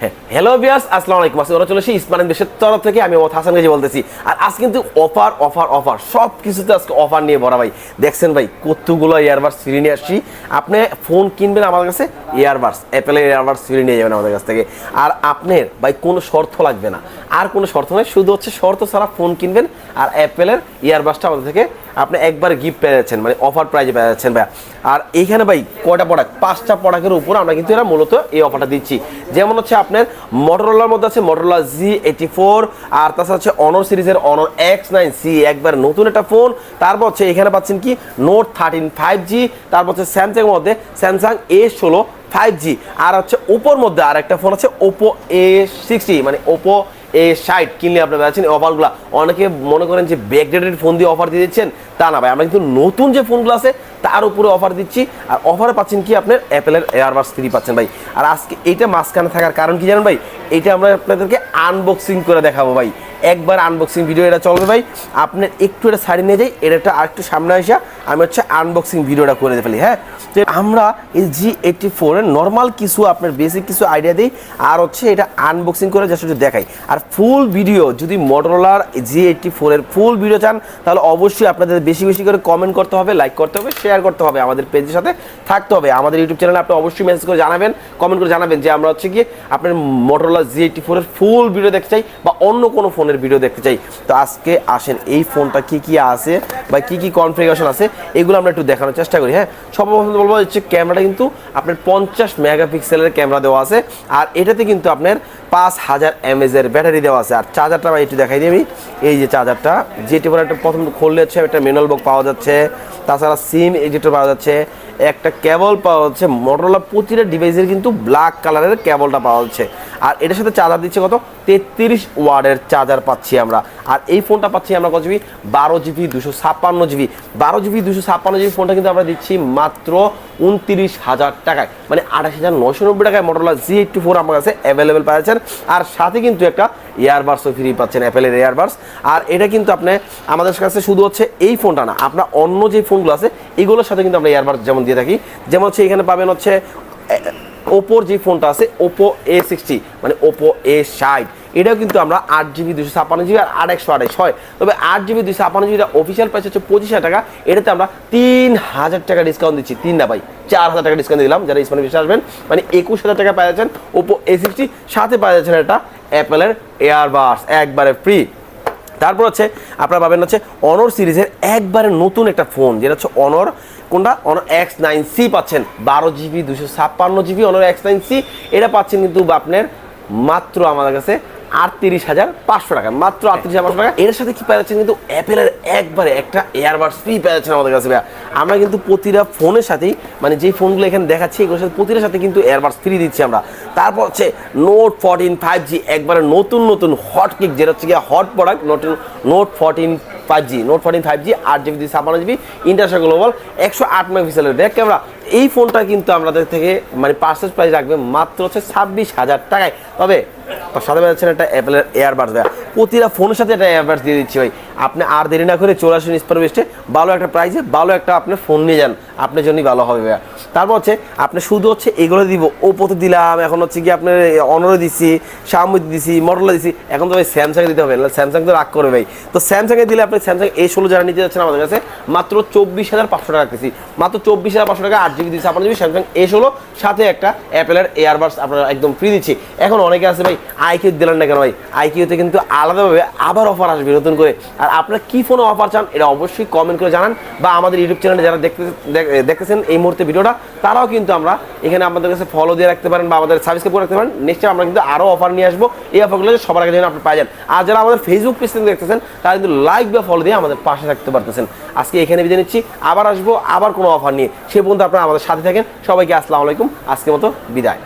Hello বিয়াস আসসালামু আলাইকুম। আসলে চলে এসেছি ইসমানের দেশের তরফ থেকে, আমি মোহাম্মদ হাসান গাজী বলতেছি। আর আজ কিন্তু অফার অফার অফার সব কিছুতে আজকে অফার নিয়ে ভরা ভাই। দেখছেন ভাই, কতগুলো ইয়ারবাডস সিরি নিয়ে আসছি। আপনি ফোন কিনবেন আমাদের কাছে ইয়ারবাডস অ্যাপেলের ইয়ারবাডস সিরি নিয়ে যাবেন আমাদের কাছ থেকে। আর আপনার ভাই কোনো শর্ত লাগবে না। আর কোনো শর্ত নয় শুধু হচ্ছে শর্ত ছাড়া ফোন কিনবেন আর অ্যাপেলের ইয়ারবাডসটা আমাদের থেকে আপনি একবার গিফট পেয়ে যাচ্ছেন মানে অফার প্রাইজে পেয়ে যাচ্ছেন ভাই আর এইখানে ভাই কয়টা প্রোডাক্ট পাঁচটা প্রোডাক্টের উপর আমরা কিন্তু এরা মূলত এই অফারটা দিচ্ছি। যেমন হচ্ছে আপনার মটোরোলার মধ্যে আছে মটোরোলা জি এইটি ফোর আর তাছাড়া হচ্ছে অনর সিরিজের অনর এক্স নাইন সি একবার নতুন একটা ফোন তারপর হচ্ছে এখানে পাচ্ছেন কি নোট থার্টিন ফাইভ জি তারপর হচ্ছে স্যামসাং মধ্যে স্যামসাং এ ষোলো ফাইভ জি আর হচ্ছে ওপোর মধ্যে আর একটা ফোন আছে, ওপো এ সিক্সটি মানে ওপো এ সাইট কিনলে আপনারা আছেন অফারগুলো অনেকে মনে করেন যে ব্যাকডেটেড ফোন দিয়ে অফার দিয়ে দিচ্ছেন, তা না ভাই। আমরা কিন্তু নতুন যে ফোনগুলো আছে, তার উপরে অফার দিচ্ছি। আর অফারে পাচ্ছেন কি আপনার অ্যাপেলের এয়ারবাস থ্রি পাচ্ছেন ভাই। আর আজকে এইটা মাঝখানে থাকার কারণ কি জানেন ভাই? এইটা আমরা আপনাদেরকে আনবক্সিং করে দেখাবো ভাই। একবার আনবক্সিং ভিডিও এটা চলবে ভাই। আপনার একটু এটা সাইডে নিয়ে যাই এটা আর একটু সামনে আসা, আমি হচ্ছে আনবক্সিং ভিডিওটা করে ফেলি হ্যাঁ? তো আমরা এই জি এইটটি ফোরের নর্মাল কিছু আপনার বেসিক কিছু আইডিয়া দিই, আর হচ্ছে এটা আনবক্সিং করে জাস্ট একটু দেখাই। আর ফুল ভিডিও যদি মোটরোলার জি এইটটি ফোরের ফুল ভিডিও চান, তাহলে অবশ্যই আপনাদের বেশি বেশি করে কমেন্ট করতে হবে লাইক করতে হবে শেয়ার করতে হবে আমাদের পেজের সাথে থাকতে হবে। আমাদের ইউটিউব চ্যানেলে আপনি অবশ্যই মেসেজ করে জানাবেন কমেন্ট করে জানাবেন যে আমরা হচ্ছে কি আপনার মোটরোলা জি এইটটি ফোরের ফুল ভিডিও দেখতে চাই বা অন্য কোনো ফোনের ভিডিও দেখতে চাই। তো আজকে আসেন, এই ফোনটা কি কি আছে বা কি কি কনফিগারেশন আছে, এগুলো আমরা একটু দেখানোর চেষ্টা করি হ্যাঁ? সর্বপ্রথম বলব হচ্ছে ক্যামেরাটা কিন্তু আপনার পঞ্চাশ মেগাপিক্সেলের ক্যামেরা দেওয়া আছে, আর এটাতে কিন্তু আপনার পাঁচ হাজার এমএজের ব্যাটারি দেওয়া আছে। আর চার্জারটা আমি একটু দেখাই দিই আমি। এই যে চার্জারটা যেটি পরে একটা প্রথম খুললে হচ্ছে একটা ম্যানুয়াল বক পাওয়া যাচ্ছে, তাছাড়া সিম এডিটর পাওয়া যাচ্ছে, একটা কেবল পাওয়া যাচ্ছে মোটরোলা প্রতিটা ডিভাইসের কিন্তু ব্ল্যাক কালারের কেবলটা পাওয়া যাচ্ছে। আর এটার সাথে চার্জার দিচ্ছে কত? তেত্রিশ ওয়ার্ডের চার্জার পাচ্ছি আমরা। আর এই ফোনটা পাচ্ছি আমরা কত জিবি বারো জিবি দুশো ছাপ্পান্ন জিবি বারো জিবি দুশো ছাপ্পান্ন জিবি ফোনটা কিন্তু আমরা দিচ্ছি মাত্র উনত্রিশ হাজার টাকায়। মানে আঠাশ হাজার নশো নব্বই টাকায় মোটরলা জি এইটটি ফোর আমার কাছে অ্যাভেলেবেল পাচ্ছেন। আর সাথে কিন্তু একটা ইয়ারবাডসও ফ্রি পাচ্ছেন অ্যাপেলের এয়ারবার্স আর এটা কিন্তু আপনি, আমাদের কাছে শুধু হচ্ছে এই ফোনটা না, আপনার অন্য যে ফোনগুলো আছে, এগুলোর সাথে কিন্তু আমরা ইয়ারবাডস যেমন দিয়ে থাকি। যেমন হচ্ছে এখানে পাবেন হচ্ছে ওপোর যে ফোনটা আছে, ওপো এ সিক্সটি মানে ওপো এ ষাট এটাও কিন্তু আমরা আট জিবি দুশো ছাপ্পান্ন জিবি আর আট একশো আঠাশ হয়। তবে আট জিবি দুশো ছাপ্পান্ন জিবিটা অফিসিয়াল প্রাইস হচ্ছে পঁচিশ হাজার টাকা। এটাতে আমরা তিন হাজার টাকা ডিসকাউন্ট দিচ্ছি। তিন না ভাই, চার হাজার টাকা ডিসকাউন্ট দিলাম। যারা ইসমানি বিষয়ে আসবেন মানে একুশ হাজার টাকা পাওয়া যাচ্ছেন ওপো এ সিক্সটি সাথে পাওয়া যাচ্ছেন একটা অ্যাপেলের এয়ারবাস একবারে ফ্রি তারপর হচ্ছে আপনারা পাবেন হচ্ছে অনর সিরিজের একবারে নতুন একটা ফোন, যেটা হচ্ছে অনর কোনটা? অনর এক্স নাইন সি পাচ্ছেন বারো জিবি দুশো ছাপ্পান্ন জিবি অনর এক্স নাইন সি এটা পাচ্ছেন কিন্তু আপনার মাত্র আমাদের কাছে আটত্রিশ হাজার পাঁচশো টাকা মাত্র আটত্রিশ হাজার পাঁচশো টাকা। এর সাথে কি পাচ্ছেন কিন্তু অ্যাপেলের একবারে একটা এয়ারবাডস ফ্রি পাচ্ছেন আমাদের কাছে ভাইয়া। আমরা কিন্তু প্রতিটা ফোনের সাথেই মানে যেই ফোনগুলো এখানে দেখাচ্ছি এগুলোর সাথে প্রতিটার সাথে কিন্তু এয়ারবাডস ফ্রি দিচ্ছি আমরা। তারপর হচ্ছে নোট ফোরটিন ফাইভ জি একবারে নতুন নতুন হট কিক যেটা হচ্ছে গিয়ে হট প্রোডাক্ট নতুন note fourteen five G note fourteen five G আট জিবি ছাপ্পান্ন জিবি ইন্টারন্যাশনাল গ্লোবাল একশো আট মেগাপিক্সেলের ব্যাক ক্যামেরা এই ফোনটা কিন্তু আমাদের থেকে মানে পার্সেস প্রাইস রাখবে মাত্র হচ্ছে ছাব্বিশ হাজার টাকায়। তবে সাথে পাচ্ছেন একটা অ্যাপেলের এয়ারবাডস দেওয়া প্রতিটা ফোনের সাথে একটা এয়ারবাডস দিয়ে দিচ্ছি, ভাই। আপনি আর দেরি না করে চলে আসুন স্পার বেস্টে ভালো একটা প্রাইসে ভালো একটা আপনি ফোন নিয়ে যান। আপনার জন্যই ভালো হবে, ভাইয়া। তারপর হচ্ছে, আপনি শুধু হচ্ছে এগুলো দিব। ওপোতে দিলাম, এখন হচ্ছে কি আপনার অনরে দিছি শামুদ দিছি মডেলে দিছি এখন তো ভাই স্যামসাংয়ে দিতে হবে না স্যামসাং তো রাগ করবে, ভাই। তো স্যামসাংয়ে দিলে আপনি স্যামসাং এ ষোলো যারা নিতে যাচ্ছেন আমাদের কাছে, মাত্র চব্বিশ হাজার পাঁচশো টাকা রাখতেছি মাত্র চব্বিশ হাজার পাঁচশো টাকা আট জিবি দিচ্ছি। আপনার জিবি স্যামসাং এ ষোলো, সাথে একটা অ্যাপেলের এয়ারবাডস আপনারা একদম ফ্রি দিচ্ছি। এখন অনেকে আছে, ভাই আইকিউ দিলেন না কেন ভাই? আইকিউতে কিন্তু আলাদাভাবে আবার অফার আসবে নতুন করে। আর আপনারা কি ফোনে অফার চান, এটা অবশ্যই কমেন্ট করে জানান বা আমাদের ইউটিউব চ্যানেলে যারা দেখতে দেখতেছেন এই মুহূর্তে ভিডিওটা, তারাও কিন্তু আমরা এখানে আমাদের কাছে ফলো দিয়ে রাখতে পারেন বা আমাদের সাবস্ক্রাইব করে রাখতে পারেন। নেক্সট আমরা কিন্তু আরও অফার নিয়ে আসব। এই অফারগুলো সবার আগে যেন আপনি পাই যান। আর যারা আমাদের ফেসবুক পেজ থেকে দেখতেছেন, তারা কিন্তু লাইক বা ফলো দিয়ে আমাদের পাশে থাকতে পারতেছেন। আজকে এখানে বিদায় নিচ্ছি। আবার আসব, আবার কোনো অফার নিয়ে। সে পর্যন্ত আপনারা আমাদের সাথে থাকেন। সবাইকে আসসালামু আলাইকুম। আজকের মতো বিদায়।